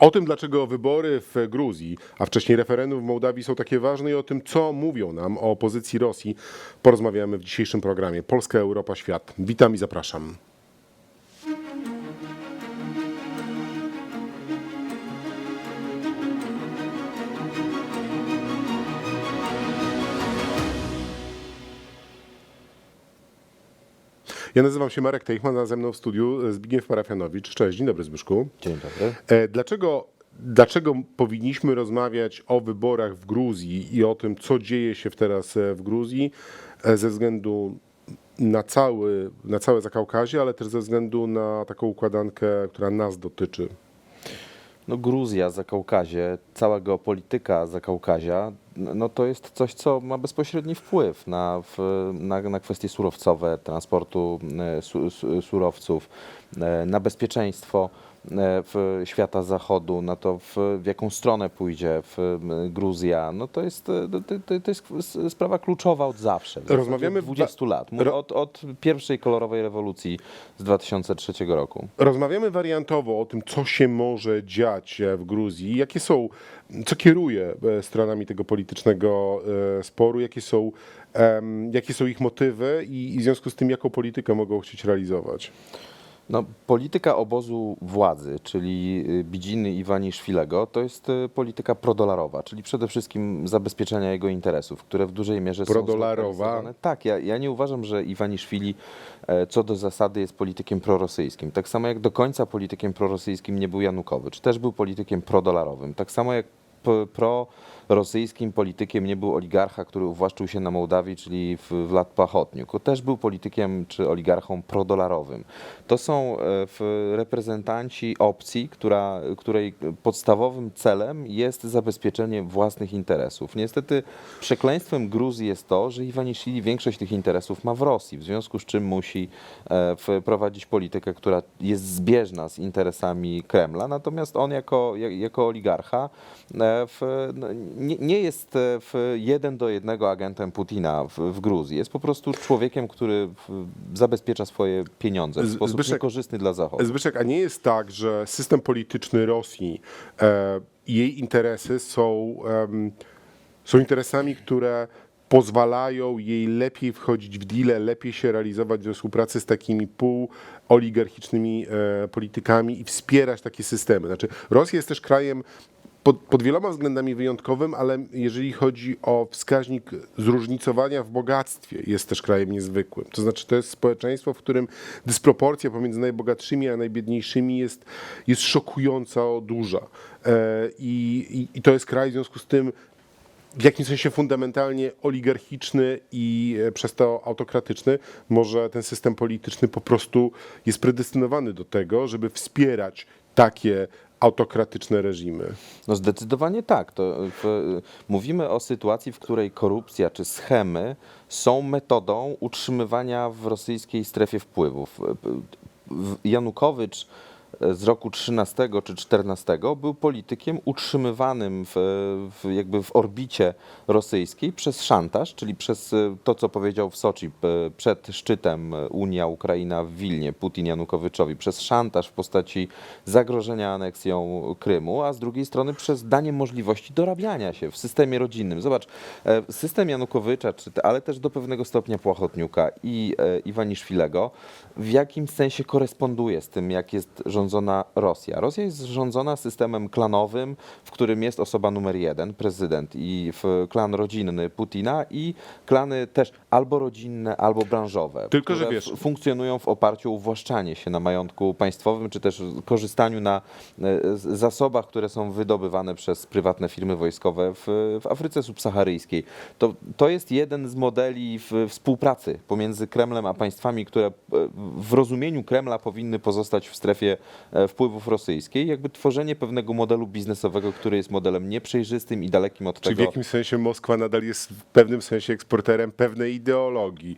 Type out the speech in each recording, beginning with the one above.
O tym, dlaczego wybory w Gruzji, a wcześniej referendum w Mołdawii są takie ważne i o tym, co mówią nam o pozycji Rosji, porozmawiamy w dzisiejszym programie Polska, Europa, Świat. Witam i zapraszam. Ja nazywam się Marek Teichman, a ze mną w studiu Zbigniew Parafianowicz. Cześć, dzień dobry Zbyszku. Dzień dobry. E, Dlaczego, dlaczego powinniśmy rozmawiać o wyborach w Gruzji i o tym, co dzieje się teraz e, w Gruzji, e, ze względu na, cały, na całe Zakaukazie, ale też ze względu na taką układankę, która nas dotyczy? No Gruzja, Zakaukazie, cała geopolityka Zakaukazia, no to jest coś, co ma bezpośredni wpływ na, na, na kwestie surowcowe, transportu e, su, su, surowców, e, na bezpieczeństwo w świata zachodu, na to w, w jaką stronę pójdzie w, Gruzja, no to jest, e, to, to, to jest sprawa kluczowa od zawsze. Rozmawiamy od w- 20 lat, od, od pierwszej kolorowej rewolucji z 2003 roku. Rozmawiamy wariantowo o tym, co się może dziać e, w Gruzji, jakie są, co kieruje e, stronami tego politycznego e, sporu, jakie są, jakie są ich motywy i, i w związku z tym, jaką politykę mogą chcieć realizować. No, polityka obozu władzy, czyli y, Bidziny Iwaniszwilego, to jest y, polityka prodolarowa, czyli przede wszystkim zabezpieczenia jego interesów, które w dużej mierze Prodolarowa? są zlokalizowane. Tak, ja, ja nie uważam, że Iwaniszwili e, co do zasady jest politykiem prorosyjskim. Tak samo jak do końca politykiem prorosyjskim nie był Janukowycz, też był politykiem prodolarowym. Tak samo jak p- prorosyjskim politykiem nie był oligarcha, który uwłaszczył się na Mołdawii, czyli w Wlad Pachotniuk. Też był politykiem czy oligarchą prodolarowym. To są e, reprezentanci opcji, która, której podstawowym celem jest zabezpieczenie własnych interesów. Niestety przekleństwem Gruzji jest to, że Iwaniszwili większość tych interesów ma w Rosji, w związku z czym musi e, wprowadzić politykę, która jest zbieżna z interesami Kremla, natomiast on jako, ja- jako oligarcha e, w, no, nie, nie jest e, w jeden do jednego agentem Putina w, w Gruzji. Jest po prostu człowiekiem, który zabezpiecza swoje pieniądze w sposób Zbyszek- niekorzystny dla Zachodu. Zbyszek, a nie jest tak, że system polityczny Rosji e, jej interesy są, em, są interesami, które pozwalają jej lepiej wchodzić w deale, lepiej się realizować we współpracy z takimi półoligarchicznymi e, politykami i wspierać takie systemy. Znaczy, Rosja jest też krajem pod, pod wieloma względami wyjątkowym, ale jeżeli chodzi o wskaźnik zróżnicowania w bogactwie, jest też krajem niezwykłym. To znaczy, to jest społeczeństwo, w którym dysproporcja pomiędzy najbogatszymi a najbiedniejszymi jest, jest szokująco duża. E, i, i, I to jest kraj w związku z tym w jakimś sensie fundamentalnie oligarchiczny i e, przez to autokratyczny, może ten system polityczny po prostu jest predestynowany do tego, żeby wspierać takie autokratyczne reżimy. No zdecydowanie tak. To w, mówimy o sytuacji, w której korupcja czy schemy są metodą utrzymywania w rosyjskiej strefie wpływów. Janukowycz z roku 13 czy 14 był politykiem utrzymywanym w, w, jakby w orbicie rosyjskiej przez szantaż, czyli przez e, to, co powiedział w Soczi e, przed szczytem Unia-Ukraina w Wilnie Putin Janukowyczowi, przez szantaż w postaci zagrożenia aneksją Krymu, a z drugiej strony przez danie możliwości dorabiania się w systemie rodzinnym. Zobacz, e, system Janukowycza, ale też do pewnego stopnia Płachotniuka i e, Iwaniszwilego w jakimś sensie koresponduje z tym, jak jest rządzona Rosja. Rosja jest rządzona systemem klanowym, w którym jest osoba numer jeden, prezydent i w klan rodzinny Putina i klany też albo rodzinne, albo branżowe. Tylko, że wiesz- funkcjonują w oparciu o uwłaszczanie się na majątku państwowym, czy też korzystaniu na e, zasobach, które są wydobywane przez prywatne firmy wojskowe w, w Afryce subsaharyjskiej. To, to jest jeden z modeli w, współpracy pomiędzy Kremlem a państwami, które e, w rozumieniu Kremla powinny pozostać w strefie e, wpływów rosyjskiej. Jakby tworzenie pewnego modelu biznesowego, który jest modelem nieprzejrzystym i dalekim od Czyli w tego. jakimś sensie Moskwa nadal jest w pewnym sensie eksporterem pewnej ideologii.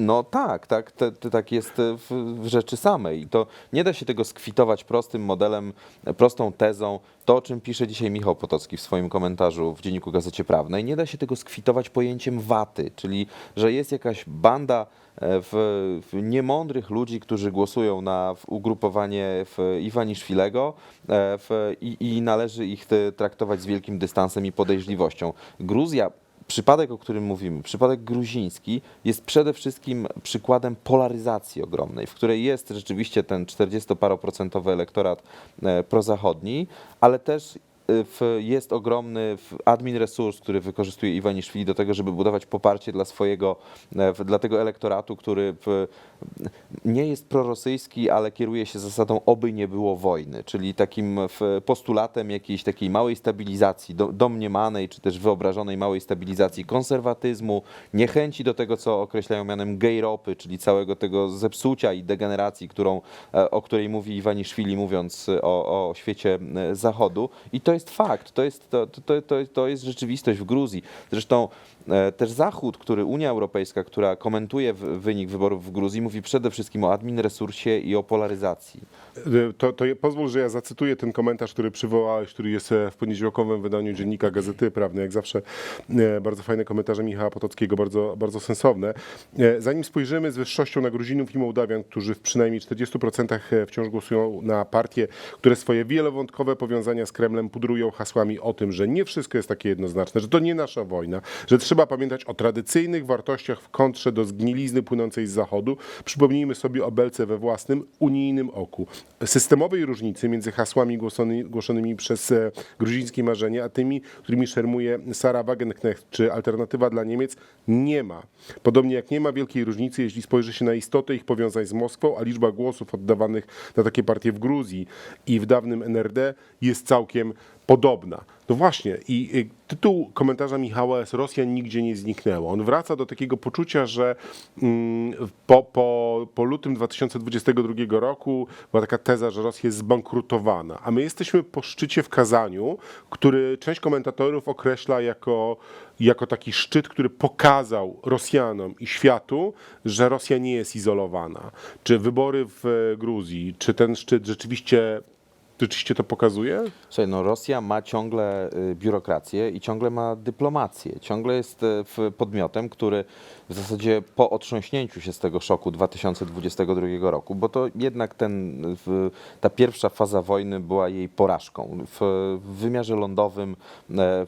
No tak, tak, te, tak jest w, w rzeczy samej. I to nie da się tego skwitować prostym modelem, prostą tezą. To, o czym pisze dzisiaj Michał Potocki w swoim komentarzu w Dzienniku Gazecie Prawnej, nie da się tego skwitować pojęciem waty, czyli że jest jakaś banda e, w, w niemądrych ludzi, którzy głosują na ugrupowanie w Iwaniszwilego e, w, i, i należy ich traktować z wielkim dystansem i podejrzliwością. Gruzja Przypadek, o którym mówimy, przypadek gruziński, jest przede wszystkim przykładem polaryzacji ogromnej, w której jest rzeczywiście ten 40-paroprocentowy elektorat e, prozachodni, ale też e, w, jest ogromny admin resurs, który wykorzystuje Iwaniszwili do tego, żeby budować poparcie dla swojego, e, dla tego elektoratu, który w, nie jest prorosyjski, ale kieruje się zasadą oby nie było wojny, czyli takim postulatem jakiejś takiej małej stabilizacji, do, domniemanej czy też wyobrażonej małej stabilizacji konserwatyzmu, niechęci do tego, co określają mianem gejropy, czyli całego tego zepsucia i degeneracji, którą, e, o której mówi Iwaniszwili, mówiąc o, o świecie e, zachodu. I to jest fakt, to jest, to, to, to, to jest rzeczywistość w Gruzji. Zresztą e, też Zachód, który Unia Europejska, która komentuje wynik wyborów w Gruzji, mówi przede wszystkim o admin resursie i o polaryzacji. Y, To, to pozwól, że ja zacytuję ten komentarz, który przywołałeś, który jest e, w poniedziałkowym wydaniu Dziennika Gazety Prawnej. Jak zawsze e, bardzo fajne komentarze Michała Potockiego, bardzo, bardzo sensowne. E, Zanim spojrzymy z wyższością na Gruzinów i Mołdawian, którzy w przynajmniej 40% wciąż głosują na partie, które swoje wielowątkowe powiązania z Kremlem pudrują hasłami o tym, że nie wszystko jest takie jednoznaczne, że to nie nasza wojna, że trzeba pamiętać o tradycyjnych wartościach w kontrze do zgnilizny płynącej z Zachodu, przypomnijmy sobie o belce we własnym unijnym oku. Systemowej różnicy między hasłami głoszony, głoszonymi przez e, gruzińskie marzenie, a tymi, którymi szermuje Sara Wagenknecht czy Alternatywa dla Niemiec, nie ma. Podobnie jak nie ma wielkiej różnicy, jeśli spojrzy się na istotę ich powiązań z Moskwą, a liczba głosów oddawanych na takie partie w Gruzji i w dawnym NRD jest całkiem podobna. No właśnie, i tytuł komentarza Michała jest Rosja nigdzie nie zniknęła. On wraca do takiego poczucia, że mm, po, po, po lutym 2022 roku była taka teza, że Rosja jest zbankrutowana, a my jesteśmy po szczycie w Kazaniu, który część komentatorów określa jako, jako taki szczyt, który pokazał Rosjanom i światu, że Rosja nie jest izolowana. Czy wybory w e, Gruzji, czy ten szczyt rzeczywiście, rzeczywiście to pokazuje? Słuchaj, no Rosja ma ciągle y, biurokrację i ciągle ma dyplomację. Ciągle jest y, podmiotem, który w zasadzie po otrząśnięciu się z tego szoku 2022 roku, bo to jednak ten, ta pierwsza faza wojny była jej porażką. W, wymiarze lądowym e,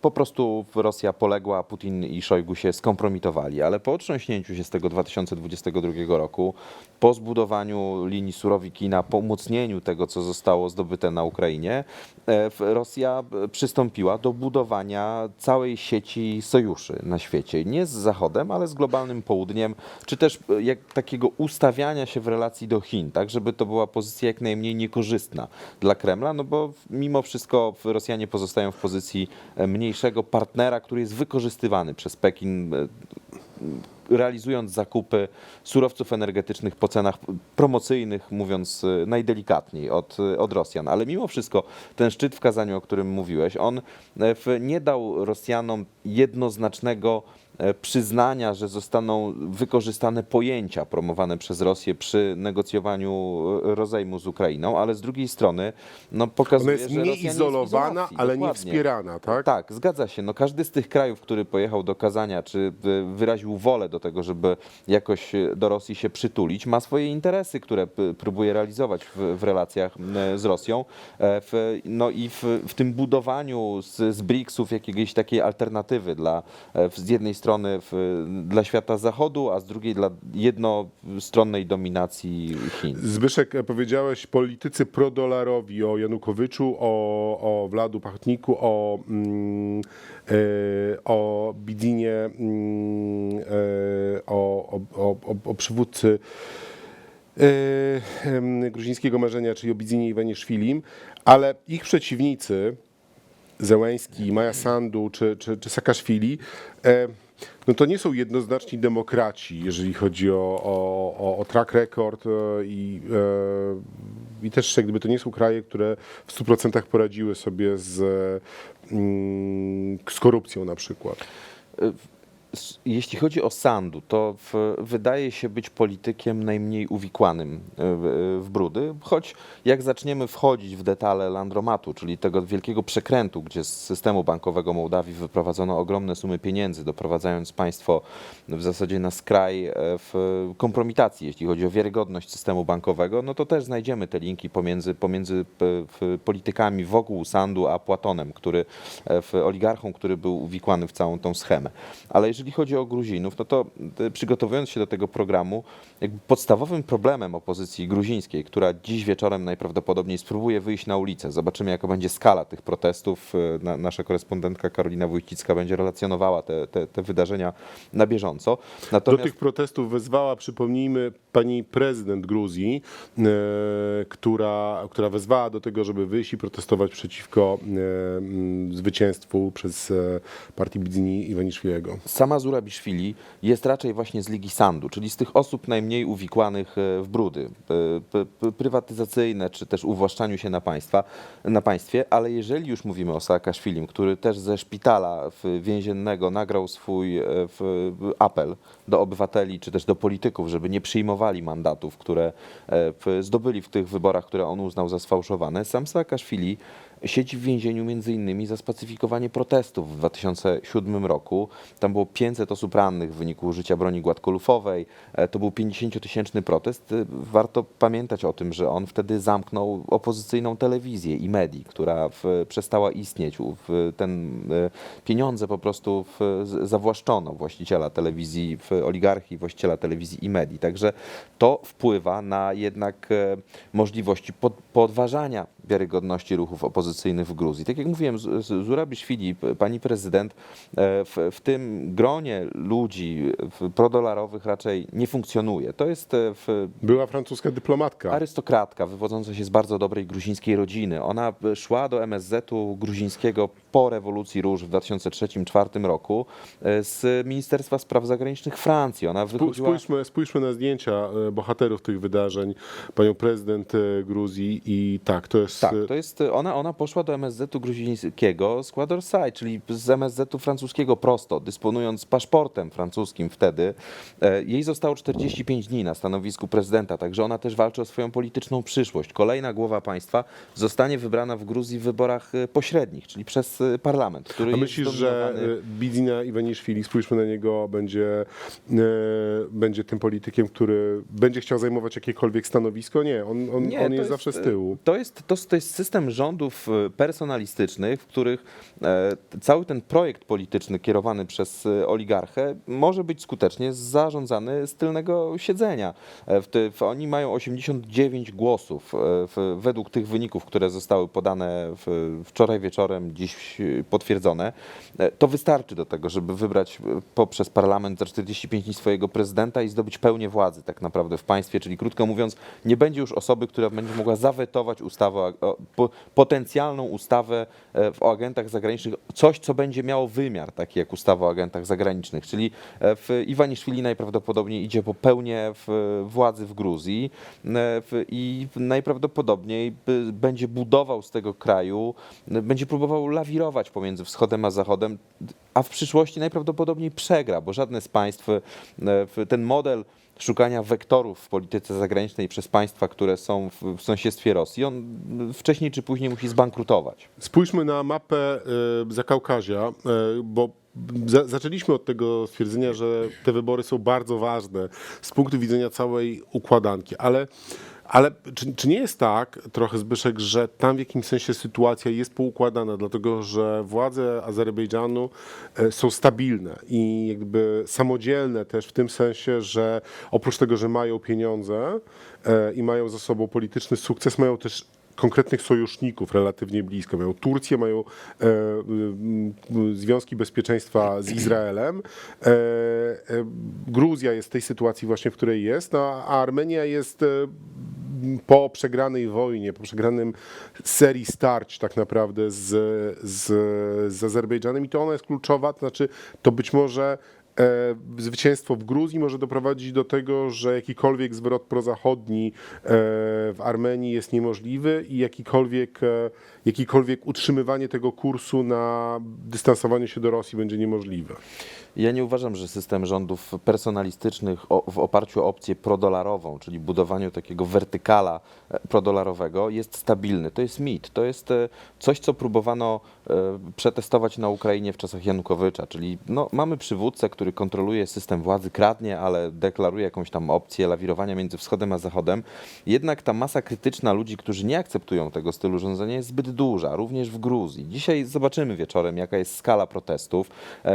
po prostu Rosja poległa, Putin i Szojgu się skompromitowali, ale po otrząśnięciu się z tego 2022 roku, po zbudowaniu linii Surowikina, po umocnieniu tego, co zostało zdobyte na Ukrainie, e, Rosja e, przystąpiła do budowania całej sieci sojuszy na świecie. Nie z Zachodem, ale z globalnym południem, czy też e, jak takiego ustawiania się w relacji do Chin, tak, żeby to była pozycja jak najmniej niekorzystna dla Kremla, no bo mimo wszystko Rosjanie pozostają w pozycji mniejszego partnera, który jest wykorzystywany przez Pekin realizując zakupy surowców energetycznych po cenach promocyjnych, mówiąc e, najdelikatniej, od, od Rosjan. Ale mimo wszystko ten szczyt w Kazaniu, o którym mówiłeś, on e, nie dał Rosjanom jednoznacznego przyznania, że zostaną wykorzystane pojęcia promowane przez Rosję przy negocjowaniu e, rozejmu z Ukrainą, ale z drugiej strony no, pokazuje, Ona jest że nie Rosja izolowana, jest izolacji. ale nie Dokładnie. wspierana, tak? Tak, zgadza się. No, każdy z tych krajów, który pojechał do Kazania, czy y, wyraził wolę do tego, żeby jakoś do Rosji się przytulić, ma swoje interesy, które p- próbuje realizować w, w relacjach z Rosją. E, W, no i w, w tym budowaniu z, z BRICS-ów jakiejś takiej alternatywy dla, e, w- z jednej strony w, dla świata zachodu, a z drugiej dla jednostronnej dominacji Chin. Zbyszek, e, powiedziałeś politycy prodolarowi o Janukowyczu, o, o Wladu Pachotniku, o, mm, e, o Bidinie, mm, e, o, o, o, o, przywódcy em, gruzińskiego marzenia, czyli o Bidzinie Iwaniszwilim, ale ich przeciwnicy, Zełęński, Maja Sandu czy, czy, czy Saakaszwili, e, no to nie są jednoznaczni demokraci, jeżeli chodzi o, o, o, track record e, i, e, i też jak gdyby to nie są kraje, które w 100% poradziły sobie z, mm, z korupcją na przykład. Jeśli chodzi o Sandu, to w, wydaje się być politykiem najmniej uwikłanym w, w brudy, choć jak zaczniemy wchodzić w detale Landromatu, czyli tego wielkiego przekrętu, gdzie z systemu bankowego Mołdawii wyprowadzono ogromne sumy pieniędzy, doprowadzając państwo w zasadzie na skraj e, w kompromitacji, jeśli chodzi o wiarygodność systemu bankowego, no to też znajdziemy te linki pomiędzy, pomiędzy w politykami wokół Sandu a Płatonem, który e, oligarchą, który był uwikłany w całą tą schemę. Ale jeżeli chodzi o Gruzinów, no to e, przygotowując się do tego programu, jakby podstawowym problemem opozycji gruzińskiej, która dziś wieczorem najprawdopodobniej spróbuje wyjść na ulicę, zobaczymy jaka będzie skala tych protestów. E, Na, nasza korespondentka Karolina Wójcicka będzie relacjonowała te, te, te wydarzenia na bieżąco. Do Natomiast tych protestów wezwała, przypomnijmy, pani prezydent Gruzji, e, która, która wezwała do tego, żeby wyjść i protestować przeciwko m, zwycięstwu przez partię Bidzini Iwaniszwilego. sama Zurabiszwili jest raczej właśnie z Ligi Sandu, czyli z tych osób najmniej uwikłanych e, w brudy. E, prywatyzacyjne, czy też uwłaszczaniu się na, państwa, na państwie, ale jeżeli już mówimy o Saakaszwilim, który też ze szpitala więziennego nagrał swój e, apel do obywateli, czy też do polityków, żeby nie przyjmowali mandatów, które zdobyli w tych wyborach, które on uznał za sfałszowane, sam Saakaszwili siedzi w więzieniu innymi za spacyfikowanie protestów w 2007 roku. Tam było 500 osób rannych w wyniku użycia broni gładkolufowej. E, To był 50-tysięczny protest. E, Warto pamiętać o tym, że on wtedy zamknął opozycyjną telewizję i medii, która w, przestała istnieć. W, ten, e, pieniądze po prostu w, zawłaszczono właściciela telewizji, w oligarchii, właściciela telewizji i medii. Także to wpływa na jednak możliwości pod, podważania wiarygodności ruchów opozycyjnych w Gruzji. Tak jak mówiłem, Z- Z- Zurabiszwili, p- pani prezydent, e, w, w tym gronie ludzi prodolarowych raczej nie funkcjonuje. To jest e, w, Była francuska dyplomatka. arystokratka wywodząca się z bardzo dobrej gruzińskiej rodziny. Ona e, szła do MSZ-u gruzińskiego po rewolucji róż w 2003-2004 roku z Ministerstwa Spraw Zagranicznych Francji. Ona wychodziła... Spójrzmy, spójrzmy na zdjęcia bohaterów tych wydarzeń, panią prezydent Gruzji i tak, to jest... Tak, e, to jest, ona, ona poszła do MSZ-u gruzińskiego z Quadorsai, czyli z MSZ-u francuskiego prosto, dysponując paszportem francuskim wtedy. E, Jej zostało 45 dni na stanowisku prezydenta, także ona też walczy o swoją polityczną przyszłość. Kolejna głowa państwa zostanie wybrana w Gruzji w wyborach e, pośrednich, czyli przez parlament, który A jest myślisz, że Bidzina Iwaniszwili, spójrzmy na niego, będzie, będzie tym politykiem, który będzie chciał zajmować jakiekolwiek stanowisko? Nie, on, on, Nie, on to jest, zawsze z tyłu. To jest, to, to jest system rządów e, personalistycznych, w których e, cały ten projekt polityczny kierowany przez e, oligarchę może być skutecznie zarządzany z tylnego siedzenia. E, oni mają 89 głosów e, według tych wyników, które zostały podane wczoraj wieczorem, dziś e, potwierdzone. To wystarczy do tego, żeby wybrać poprzez parlament za 45 dni swojego prezydenta i zdobyć pełnię władzy tak naprawdę w państwie, czyli krótko mówiąc, nie będzie już osoby, która będzie mogła zawetować ustawę, o- potencjalną ustawę e, o agentach zagranicznych, coś, co będzie miało wymiar taki jak ustawa o agentach zagranicznych, czyli e, w Iwaniszwili najprawdopodobniej idzie po pełnię władzy w Gruzji e, i najprawdopodobniej będzie budował z tego kraju, e, będzie próbował lawirować pomiędzy wschodem a zachodem, a w przyszłości najprawdopodobniej przegra, bo żadne z państw e, ten model szukania wektorów w polityce zagranicznej przez państwa, które są w, sąsiedztwie Rosji, on wcześniej czy później musi zbankrutować. Spójrzmy na mapę e, Zakaukazia, e, bo za, zaczęliśmy od tego stwierdzenia, że te wybory są bardzo ważne z punktu widzenia całej układanki, ale, ale czy, czy nie jest tak, trochę Zbyszek, że tam w jakimś sensie sytuacja jest poukładana, dlatego że władze Azerbejdżanu e, są stabilne i jakby samodzielne też w tym sensie, że oprócz tego, że mają pieniądze e, i mają za sobą polityczny sukces, mają też konkretnych sojuszników relatywnie blisko. Mają Turcję, mają e, y, związki bezpieczeństwa z Izraelem. E, e, Gruzja jest w tej sytuacji właśnie, w której jest, no, a Armenia jest e, po przegranej wojnie, po przegranym serii starć tak naprawdę z, z, z Azerbejdżanem i to ona jest kluczowa, to znaczy to być może e, zwycięstwo w Gruzji może doprowadzić do tego, że jakikolwiek zwrot prozachodni e, w Armenii jest niemożliwy i jakikolwiek, e, jakiekolwiek utrzymywanie tego kursu na dystansowanie się do Rosji będzie niemożliwe. Ja nie uważam, że system rządów personalistycznych o, w oparciu o opcję prodolarową, czyli budowaniu takiego wertykala e, prodolarowego jest stabilny. To jest mit. To jest e, coś, co próbowano e, przetestować na Ukrainie w czasach Janukowycza, czyli no, mamy przywódcę, który kontroluje system władzy, kradnie, ale deklaruje jakąś tam opcję lawirowania między wschodem a zachodem. Jednak ta masa krytyczna ludzi, którzy nie akceptują tego stylu rządzenia jest zbyt duża, również w Gruzji. Dzisiaj zobaczymy wieczorem, jaka jest skala protestów,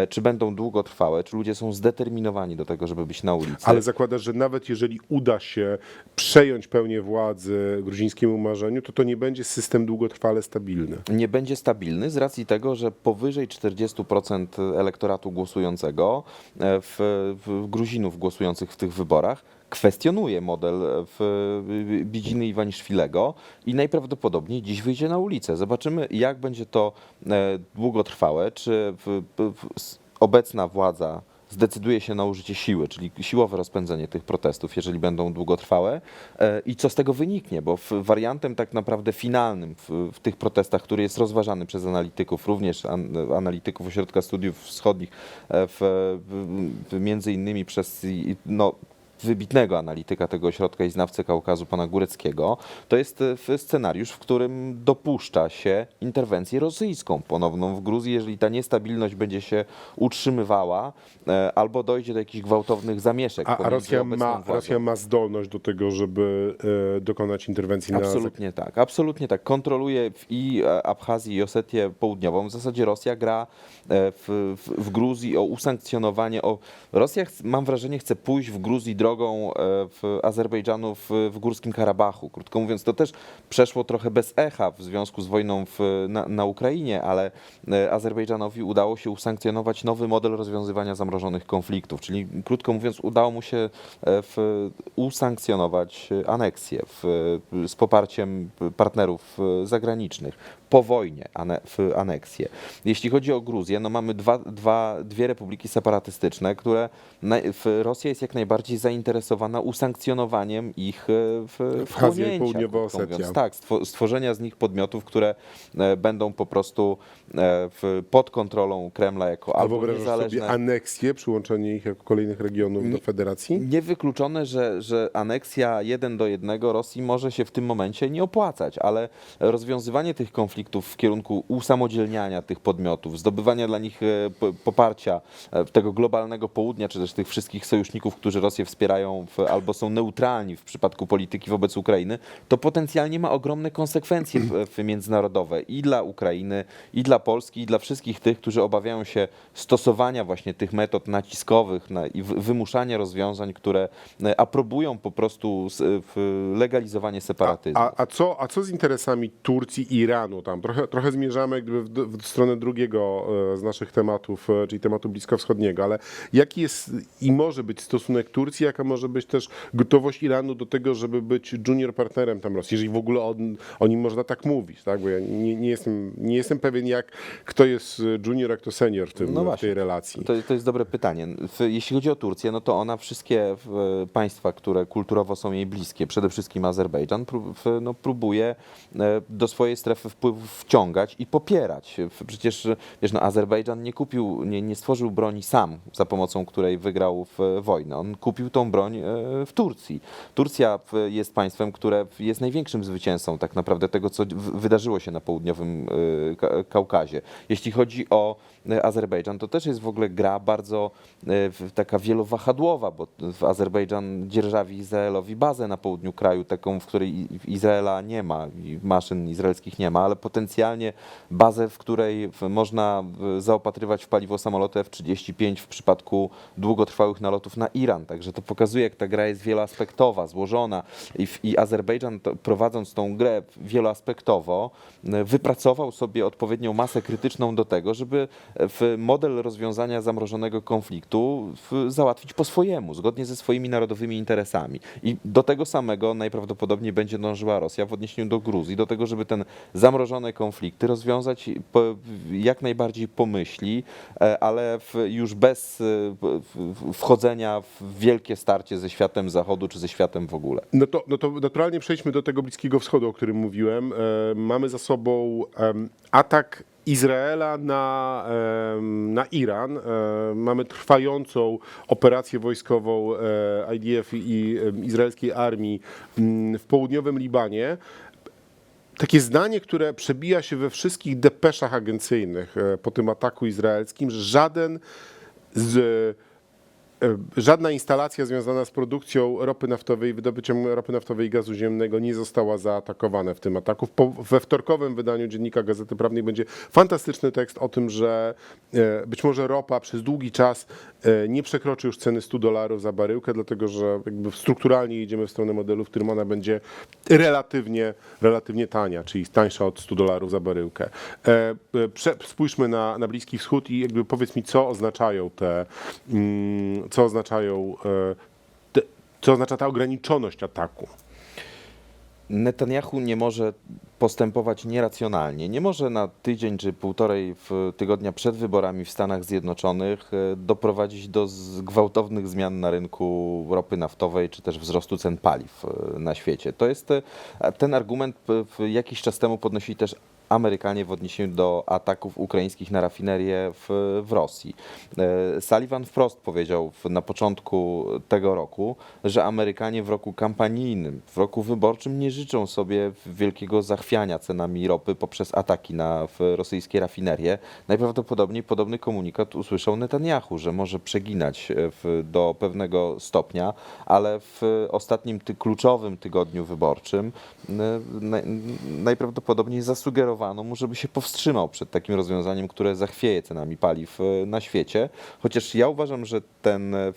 czy będą długotrwałe, czy ludzie są zdeterminowani do tego, żeby być na ulicy. Ale zakładasz, że nawet jeżeli uda się przejąć pełnię władzy gruzińskiemu marzeniu, to to nie będzie system długotrwale stabilny. nie będzie stabilny z racji tego, że powyżej 40% elektoratu głosującego, e, w, w Gruzinów głosujących w tych wyborach, kwestionuje model e, w Bidziny Iwaniszwilego i najprawdopodobniej dziś wyjdzie na ulicę. Zobaczymy, jak będzie to e, długotrwałe, czy w, w, obecna władza zdecyduje się na użycie siły, czyli siłowe rozpędzenie tych protestów, jeżeli będą długotrwałe. E, i co z tego wyniknie, bo wariantem tak naprawdę finalnym w, w tych protestach, który jest rozważany przez analityków, również an, analityków Ośrodka Studiów Wschodnich, e, w, w, między innymi przez no, wybitnego analityka tego ośrodka i znawcę Kaukazu, pana Góreckiego, to jest e, scenariusz, w którym dopuszcza się interwencję rosyjską ponowną w Gruzji, jeżeli ta niestabilność będzie się utrzymywała e, albo dojdzie do jakichś gwałtownych zamieszek. A, a Rosja, ma. Rosja ma zdolność do tego, żeby e, dokonać interwencji na Absolutnie tak, absolutnie tak. Kontroluje i Abchazję i Osetię Południową. W zasadzie Rosja gra w, w, w Gruzji o usankcjonowanie. O... Rosja, mam wrażenie, chce pójść w Gruzji drogą e, w Azerbejdżanu w, w Górskim Karabachu. Krótko mówiąc, to też przeszło trochę bez echa w związku z wojną w, na, na Ukrainie, ale e, Azerbejdżanowi udało się usankcjonować nowy model rozwiązywania zamrożonych konfliktów. Czyli krótko mówiąc, udało mu się e, w, usankcjonować aneksję w, z poparciem partnerów zagranicznych po wojnie w aneksję. Jeśli chodzi o Gruzję, no mamy dwa, dwa, dwie republiki separatystyczne, które w, Rosja jest jak najbardziej zainteresowana usankcjonowaniem ich e, w, Abchazja i wchłonięcia, Południowa krótko mówiąc. Osetia. Tak, stwo- stworzenia z nich podmiotów, które e, będą po prostu e, w, pod kontrolą Kremla jako A albo wyobrażasz niezależne. sobie aneksję, przyłączenie ich jako kolejnych regionów do federacji? Niewykluczone, że, że aneksja jeden do jednego Rosji może się w tym momencie nie opłacać, ale rozwiązywanie tych konfliktów w kierunku usamodzielniania tych podmiotów, zdobywania dla nich e, poparcia e, tego globalnego południa, czy też tych wszystkich sojuszników, którzy Rosję wspierają w, albo są neutralni w przypadku polityki wobec Ukrainy, to potencjalnie ma ogromne konsekwencje międzynarodowe i dla Ukrainy, i dla Polski, i dla wszystkich tych, którzy obawiają się stosowania właśnie tych metod naciskowych na, i wymuszania rozwiązań, które e, aprobują po prostu legalizowanie separatyzmu. A, a, co, a co z interesami Turcji i Iranu? Tam trochę, trochę zmierzamy gdyby w, w stronę drugiego e, z naszych tematów, e, czyli tematu bliskowschodniego, ale jaki jest i może być stosunek Turcji, jaka może być też gotowość Iranu do tego, żeby być junior partnerem tam Rosji, jeżeli w ogóle on, o nim można tak mówić, tak? Bo ja nie, nie, jestem, nie jestem pewien, jak kto jest junior, a kto senior w, tym, No w właśnie. tej relacji. To, to jest dobre pytanie. W, jeśli chodzi o Turcję, no to ona wszystkie w, państwa, które kulturowo są jej bliskie, przede wszystkim Azerbejdżan, prób, w, no, próbuje e, do swojej strefy wpływów wciągać i popierać. Przecież wiesz, no, Azerbejdżan nie kupił, nie, nie stworzył broni sam, za pomocą której wygrał w wojnę. On kupił tą broń e, w Turcji. Turcja jest państwem, które jest największym zwycięzcą tak naprawdę tego, co wydarzyło się na południowym e, Ka- Kaukazie. Jeśli chodzi o e, Azerbejdżan, to też jest w ogóle gra bardzo e, taka wielowahadłowa, bo Azerbejdżan dzierżawi Izraelowi bazę na południu kraju, taką, w której Izraela nie ma, maszyn izraelskich nie ma, ale potencjalnie bazę, w której można w- zaopatrywać w paliwo samoloty F-35 w przypadku długotrwałych nalotów na Iran. Także to pokazuje, jak ta gra jest wieloaspektowa, złożona i, i Azerbejdżan to, prowadząc tą grę wieloaspektowo e, wypracował sobie odpowiednią masę krytyczną do tego, żeby w model rozwiązania zamrożonego konfliktu załatwić po swojemu, zgodnie ze swoimi narodowymi interesami. I do tego samego najprawdopodobniej będzie dążyła Rosja w odniesieniu do Gruzji, do tego, żeby ten zamrożone konflikty, rozwiązać jak najbardziej po myśli, e, ale już bez e, wchodzenia w wielkie starcie ze światem zachodu czy ze światem w ogóle. No to, no to naturalnie przejdźmy do tego Bliskiego Wschodu, o którym mówiłem. E, mamy za sobą atak Izraela na, na Iran. E, mamy trwającą operację wojskową e, IDF i em, izraelskiej armii mm, w południowym Libanie. Takie zdanie, które przebija się we wszystkich depeszach agencyjnych e, po tym ataku izraelskim, że żaden z E, Żadna instalacja związana z produkcją ropy naftowej, wydobyciem ropy naftowej i gazu ziemnego nie została zaatakowana w tym ataku. We wtorkowym wydaniu Dziennika Gazety Prawnej będzie fantastyczny tekst o tym, że e, być może ropa przez długi czas e, nie przekroczy już ceny 100 dolarów za baryłkę, dlatego że jakby strukturalnie idziemy w stronę modelu, w którym ona będzie relatywnie, relatywnie tania, czyli tańsza od 100 dolarów za baryłkę. E, e, spójrzmy na, na Bliski Wschód i jakby powiedz mi, co oznaczają te, mm, co oznaczają, e, co oznacza ta ograniczoność ataku. Netanyahu nie może postępować nieracjonalnie. Nie może na tydzień czy półtorej tygodnia przed wyborami w Stanach Zjednoczonych e, doprowadzić do gwałtownych zmian na rynku ropy naftowej czy też wzrostu cen paliw e, na świecie. To jest ten argument jakiś czas temu podnosili też Amerykanie w odniesieniu do ataków ukraińskich na rafinerię w, w Rosji. E, Sullivan wprost powiedział w, na początku tego roku, że Amerykanie w roku kampanijnym, w roku wyborczym nie życzą sobie wielkiego zachwiania cenami ropy poprzez ataki na rosyjskie rafinerie. Najprawdopodobniej podobny komunikat usłyszał Netanyahu, że może przeginać e, w, do pewnego stopnia, ale w ostatnim ty, kluczowym tygodniu wyborczym e, naj, najprawdopodobniej zasugerowano mu, żeby się powstrzymał przed takim rozwiązaniem, które zachwieje cenami paliw e, na świecie. Chociaż ja uważam, że ten, e,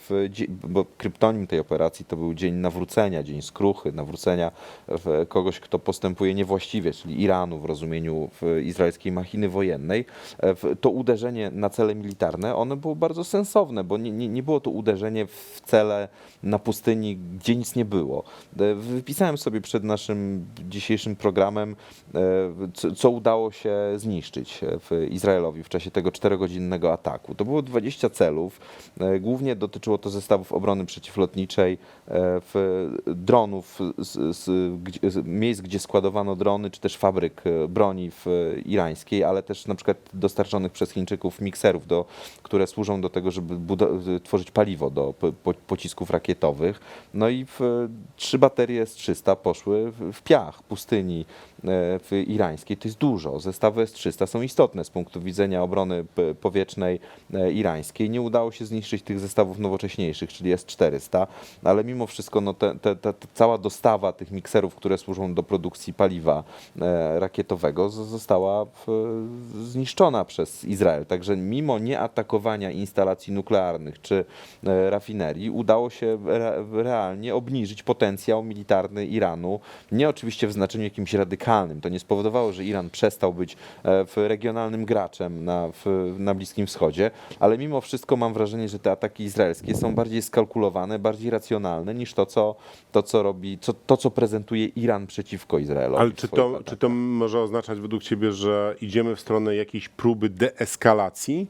bo kryptonim tej operacji to był dzień nawrócenia, dzień skruchy, nawrócenia w kogoś, kto postępuje niewłaściwie, czyli Iranu w rozumieniu izraelskiej machiny wojennej. E, To uderzenie na cele militarne, ono było bardzo sensowne, bo nie, nie, nie było to uderzenie w cele na pustyni, gdzie nic nie było. E, Wypisałem sobie przed naszym dzisiejszym programem, e, co, co udało się zniszczyć e, w Izraelowi w czasie tego czterogodzinnego ataku. To było 20 celów. E, Głównie dotyczyło to zestawów obrony przeciwlotniczej, e, w dronów, z, z, z miejsc, gdzie składowano drony, czy też fabryk broni w irańskiej, ale też na przykład dostarczonych przez Chińczyków mikserów, do, które służą do tego, żeby tworzyć paliwo do po, po, pocisków rakietowych. No i w, trzy baterie S-300 poszły w, w piach pustyni w irańskiej. To jest dużo. Zestawy S-300 są istotne z punktu widzenia obrony powietrznej e, irańskiej. Nie udało się zniszczyć tych zestawów nowocześniejszych, czyli S-400, ale mimo wszystko no, te, te, te, cała dostawa tych mikserów, które służą do produkcji paliwa e, rakietowego, została zniszczona przez Izrael. Także mimo nieatakowania instalacji nuklearnych czy e, rafinerii, udało się re, realnie obniżyć potencjał militarny Iranu. Nie oczywiście w znaczeniu jakimś radykalnym. To nie spowodowało, że Iran przestał być e, regionalnym graczem na, w, na Bliskim Wschodzie, ale mimo wszystko mam wrażenie, że te ataki izraelskie są bardziej skalkulowane, bardziej racjonalne niż to, co, to, co robi, co, to, co prezentuje Iran przeciwko Izraelowi. Ale czy to, atakach. czy to może oznaczać według Ciebie, że idziemy w stronę jakiejś próby deeskalacji?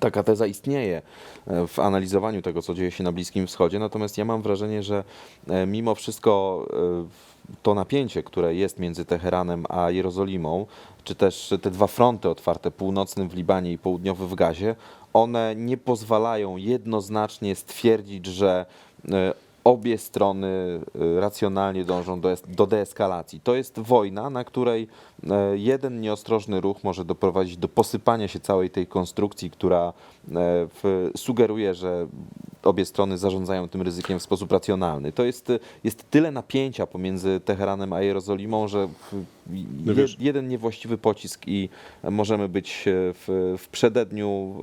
Taka teza istnieje e, w analizowaniu tego, co dzieje się na Bliskim Wschodzie, natomiast ja mam wrażenie, że e, mimo wszystko to napięcie, które jest między Teheranem a Jerozolimą, czy też te dwa fronty otwarte, północny w Libanie i południowy w Gazie, one nie pozwalają jednoznacznie stwierdzić, że e, obie strony e, racjonalnie dążą do, do deeskalacji. To jest wojna, na której e, jeden nieostrożny ruch może doprowadzić do posypania się całej tej konstrukcji, która e, w, sugeruje, że obie strony zarządzają tym ryzykiem w sposób racjonalny. To jest, jest tyle napięcia pomiędzy Teheranem a Jerozolimą, że No je, jeden niewłaściwy pocisk i możemy być e, w, w przededniu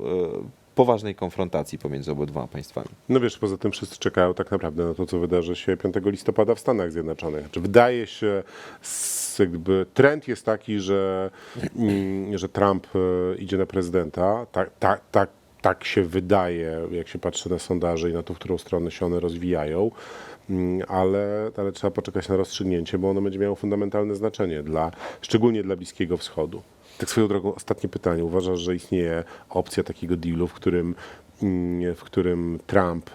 poważnej konfrontacji pomiędzy obydwoma państwami. No wiesz, poza tym wszyscy czekają tak naprawdę na to, co wydarzy się 5 listopada w Stanach Zjednoczonych. Znaczy, wydaje się, jakby trend jest taki, że, mm, że Trump e, idzie na prezydenta. Tak, tak, tak, tak się wydaje, jak się patrzy na sondaże i na to, w którą stronę się one rozwijają. mm, ale, ale trzeba poczekać na rozstrzygnięcie, bo ono będzie miało fundamentalne znaczenie, dla, szczególnie dla Bliskiego Wschodu. Tak swoją drogą, ostatnie pytanie. Uważasz, że istnieje opcja takiego dealu, w którym, mm, w którym Trump e,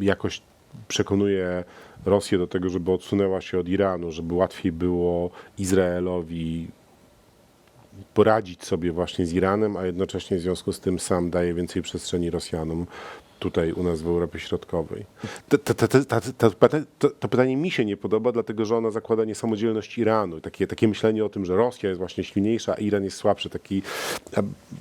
jakoś przekonuje Rosję do tego, żeby odsunęła się od Iranu, żeby łatwiej było Izraelowi poradzić sobie właśnie z Iranem, a jednocześnie w związku z tym sam daje więcej przestrzeni Rosjanom tutaj u nas w Europie Środkowej. To, to, to, to, to, to, pytanie mi się nie podoba, dlatego że ono zakłada niesamodzielność Iranu. Takie, takie myślenie o tym, że Rosja jest właśnie silniejsza, a Iran jest słabszy. Taki,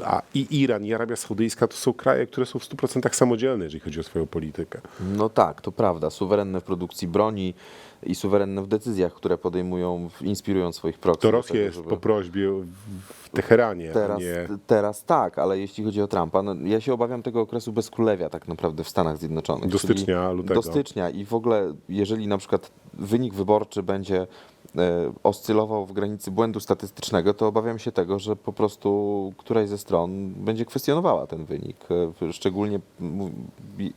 a i Iran, i Arabia Saudyjska to są kraje, które są w 100% samodzielne, jeżeli chodzi o swoją politykę. No tak, to prawda. Suwerenne w produkcji broni i suwerenne w decyzjach, które podejmują, inspirując swoich proksy. To Rosja jest żeby- po prośbie w, Teheranie, Teraz, nie... teraz tak, ale jeśli chodzi o Trumpa, no ja się obawiam tego okresu bezkrólewia tak naprawdę w Stanach Zjednoczonych. Do stycznia, lutego. Do stycznia i w ogóle, jeżeli na przykład wynik wyborczy będzie oscylował w granicy błędu statystycznego, to obawiam się tego, że po prostu któraś ze stron będzie kwestionowała ten wynik, e, szczególnie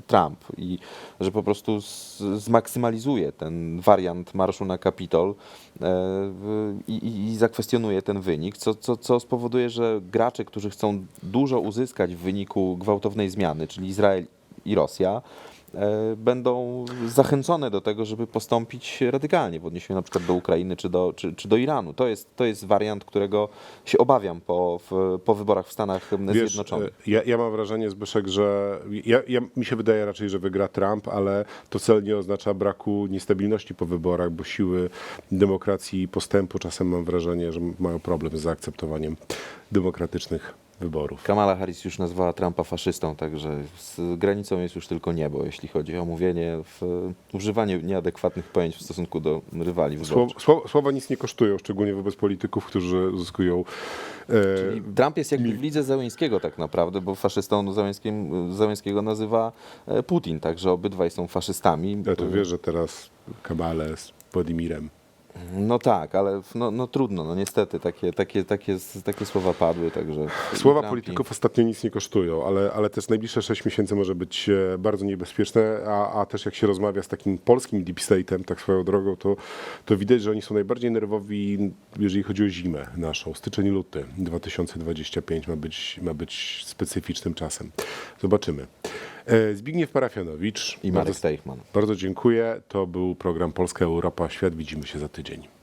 Trump i że po prostu zmaksymalizuje ten wariant marszu na Kapitol e, i, i, zakwestionuje ten wynik, co, co, co spowoduje, że gracze, którzy chcą dużo uzyskać w wyniku gwałtownej zmiany, czyli Izrael i Rosja, e, będą zachęcone do tego, żeby postąpić radykalnie w odniesieniu na przykład do Ukrainy czy do, czy, czy do Iranu. To jest, to jest wariant, którego się obawiam po, w, po wyborach w Stanach Wiesz, Zjednoczonych. e, ja, ja mam wrażenie, Zbyszek, że ja, ja, mi się wydaje raczej, że wygra Trump, ale to wcale nie oznacza braku niestabilności po wyborach, bo siły demokracji i postępu czasem mam wrażenie, że mają problem z zaakceptowaniem demokratycznych wyborów. Kamala Harris już nazwała Trumpa faszystą, także z granicą jest już tylko niebo, jeśli chodzi o mówienie, w, używanie nieadekwatnych pojęć w stosunku do rywali wyborczych. Słowa, słowa, nic nie kosztują, szczególnie wobec polityków, którzy uzyskują e, I Trump jest jakby w lidze Załęskiego tak naprawdę, bo faszystą Załęskim, Załęskiego nazywa e, Putin, także obydwaj są faszystami. ja to wiesz, że teraz Kabale z Władimirem. No tak, ale no, no trudno, no niestety takie, takie, takie, takie słowa padły, także... Słowa polityków ostatnio nic nie kosztują, ale, ale też najbliższe 6 miesięcy może być e, bardzo niebezpieczne, a, a też jak się rozmawia z takim polskim deep state'em, tak swoją drogą, to, to widać, że oni są najbardziej nerwowi, jeżeli chodzi o zimę naszą. Styczeń, luty 2025 ma być, ma być specyficznym czasem. Zobaczymy. E, Zbigniew Parafianowicz. I Marek bardzo, Steichmann. bardzo dziękuję. To był program Polska Europa Świat. Widzimy się za tydzień.